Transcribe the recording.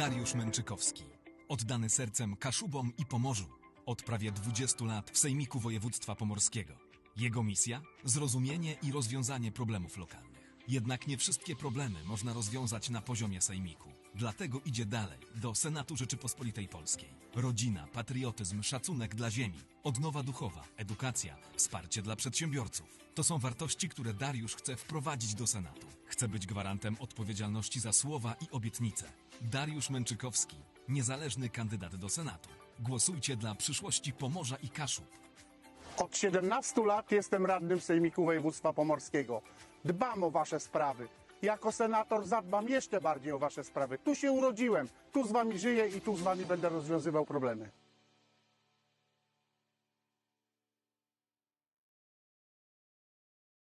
Dariusz Męczykowski, oddany sercem Kaszubom i Pomorzu. Od prawie 20 lat w Sejmiku Województwa Pomorskiego. Jego misja? Zrozumienie i rozwiązanie problemów lokalnych. Jednak nie wszystkie problemy można rozwiązać na poziomie Sejmiku. Dlatego idzie dalej, do Senatu Rzeczypospolitej Polskiej. Rodzina, patriotyzm, szacunek dla ziemi, odnowa duchowa, edukacja, wsparcie dla przedsiębiorców. To są wartości, które Dariusz chce wprowadzić do Senatu. Chce być gwarantem odpowiedzialności za słowa i obietnice. Dariusz Męczykowski, niezależny kandydat do Senatu. Głosujcie dla przyszłości Pomorza i Kaszub. Od 17 lat jestem radnym Sejmiku Województwa Pomorskiego. Dbam o wasze sprawy. Jako senator zadbam jeszcze bardziej o wasze sprawy. Tu się urodziłem, tu z wami żyję i tu z wami będę rozwiązywał problemy.